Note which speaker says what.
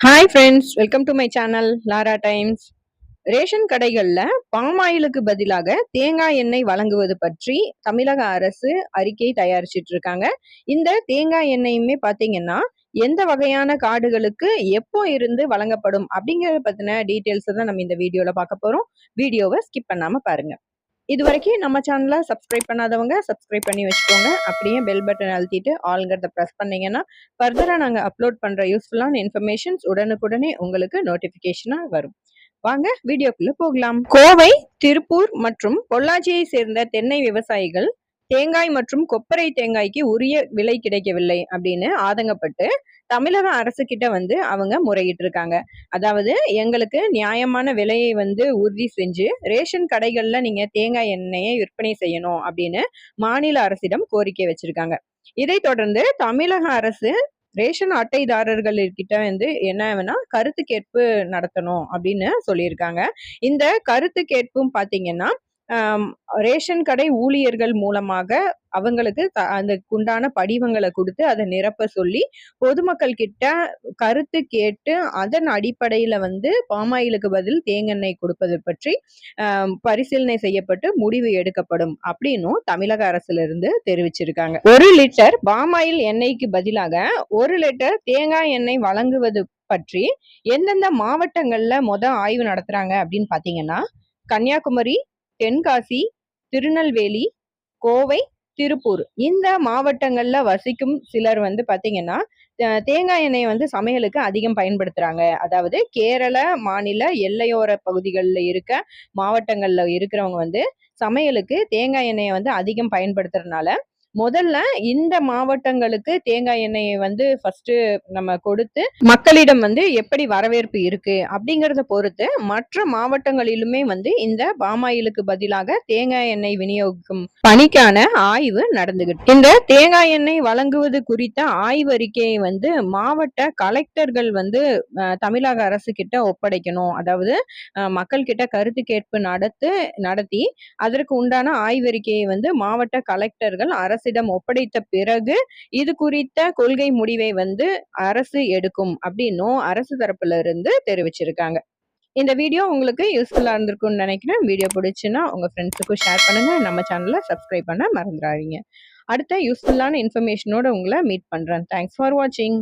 Speaker 1: Hi friends welcome to my channel Lara Times ration கடைகளில் பாமாயிலுக்கு பதிலாக தேங்காய் எண்ணெய் வழங்குவது பற்றி தமிழக அரசு அறிக்கை தயாரிச்சிட்டு இருக்காங்க. இந்த தேங்காய் எண்ணெயுமே பார்த்தீங்கன்னா எந்த வகையான காடுகளுக்கு எப்போ இருந்து வழங்கப்படும் அப்படிங்கிறத பற்றின டீட்டெயில்ஸை தான் நம்ம இந்த வீடியோவில் பார்க்க போகிறோம் வீடியோவை ஸ்கிப் பண்ணாமல் பாருங்கள் இது வரைக்கும் நம்ம சேனலை சப்ஸ்கிரைப் பண்ணாதவங்க சப்ஸ்கிரைப் பண்ணி வச்சுக்கோங்க. அப்படியே பெல் பட்டன் அழுத்திட்டு ஆளுங்கிறத ப்ரெஸ் பண்ணீங்கன்னா ஃபர்தராக நாங்கள் அப்லோட் பண்ணுற யூஸ்ஃபுல்லான இன்ஃபர்மேஷன்ஸ் உடனுக்குடனே உங்களுக்கு நோட்டிஃபிகேஷனாக வரும். வாங்க வீடியோக்குள்ள போகலாம். கோவை திருப்பூர் மற்றும் பொள்ளாச்சியை சேர்ந்த தென்னை விவசாயிகள் தேங்காய் மற்றும் கொப்பரை தேங்காய்க்கு உரிய விலை கிடைக்கவில்லை அப்படின்னு ஆதங்கப்பட்டு தமிழக அரசு கிட்ட வந்து அவங்க முறையிட்டு இருக்காங்க அதாவது எங்களுக்கு நியாயமான விலையை வந்து உறுதி செஞ்சு ரேஷன் கடைகள்ல நீங்க தேங்காய் எண்ணெயை விற்பனை செய்யணும் அப்படின்னு மாநில அரசிடம் கோரிக்கை வச்சிருக்காங்க. இதை தொடர்ந்து தமிழக அரசு ரேஷன் அட்டைதாரர்கள்கிட்ட வந்து என்ன வேணா கருத்து கேட்பு நடத்தணும் அப்படின்னு சொல்லியிருக்காங்க. இந்த கருத்து கேட்பும் பாத்தீங்கன்னா ரேஷன் கடை ஊழியர்கள் மூலமாக அவங்களுக்கு அந்த உண்டான படிவங்களை கொடுத்து அதை நிரப்ப சொல்லி பொதுமக்கள் கிட்ட கருத்து கேட்டு அதன் அடிப்படையில் வந்து பாமாயிலுக்கு பதில் தேங்கெண்ணெய் கொடுப்பது பற்றி பரிசீலனை செய்யப்பட்டு முடிவு எடுக்கப்படும் அப்படின்னும் தமிழக அரசிலிருந்து தெரிவிச்சிருக்காங்க. ஒரு லிட்டர் பாமாயில் எண்ணெய்க்கு பதிலாக ஒரு லிட்டர் தேங்காய் எண்ணெய் வழங்குவது பற்றி எந்தெந்த மாவட்டங்கள்ல மொத ஆய்வு நடத்துறாங்க அப்படின்னு பாத்தீங்கன்னா கன்னியாகுமரி தென்காசி திருநெல்வேலி கோவை திருப்பூர். இந்த மாவட்டங்களில் வசிக்கும் சிலர் வந்து பார்த்திங்கன்னா தேங்காய் எண்ணெயை வந்து சமையலுக்கு அதிகம் பயன்படுத்துகிறாங்க அதாவது கேரள மாநில எல்லையோர பகுதிகளில் இருக்க மாவட்டங்களில் இருக்கிறவங்க வந்து சமையலுக்கு தேங்காய் எண்ணெயை வந்து அதிகம் பயன்படுத்துறதுனால முதல்ல இந்த மாவட்டங்களுக்கு தேங்காய் எண்ணெயை வந்து ஃபர்ஸ்ட் நம்ம கொடுத்து மக்களிடம் வந்து எப்படி வரவேற்பு இருக்கு அப்படிங்கறத பொறுத்து மற்ற மாவட்டங்களிலுமே வந்து இந்த பாமாயிலுக்கு பதிலாக தேங்காய் எண்ணெய் விநியோகிக்கும் பணிக்கான ஆய்வு நடந்துகிட்டு இந்த தேங்காய் எண்ணெய் வழங்குவது குறித்த ஆய்வறிக்கையை வந்து மாவட்ட கலெக்டர்கள் வந்து தமிழக அரசு கிட்ட ஒப்படைக்கணும். அதாவது மக்கள் கிட்ட கருத்து கேட்பு நடத்து நடத்தி அதற்கு உண்டான ஆய்வறிக்கையை வந்து மாவட்ட கலெக்டர்கள் அரசு அரசிடம் ஒப்படைத்த பிறகு இது குறித்த கொள்கை முடிவை வந்து அரசு எடுக்கும் அப்படின்னும் அரசு தரப்புல இருந்து தெரிவிச்சிருக்காங்க. இந்த வீடியோ உங்களுக்கு யூஸ்ஃபுல்லாக இருந்திருக்கும்னு நினைக்கிறேன். வீடியோ பிடிச்சுன்னா உங்கள் ஃப்ரெண்ட்ஸுக்கும் ஷேர் பண்ணுங்கள் நம்ம சேனலை சப்ஸ்கிரைப் பண்ண மறந்துடாதீங்க. அடுத்த யூஸ்ஃபுல்லான இன்ஃபர்மேஷனோட உங்களை மீட் பண்ணுறேன் தேங்க்ஸ் ஃபார் வாட்சிங்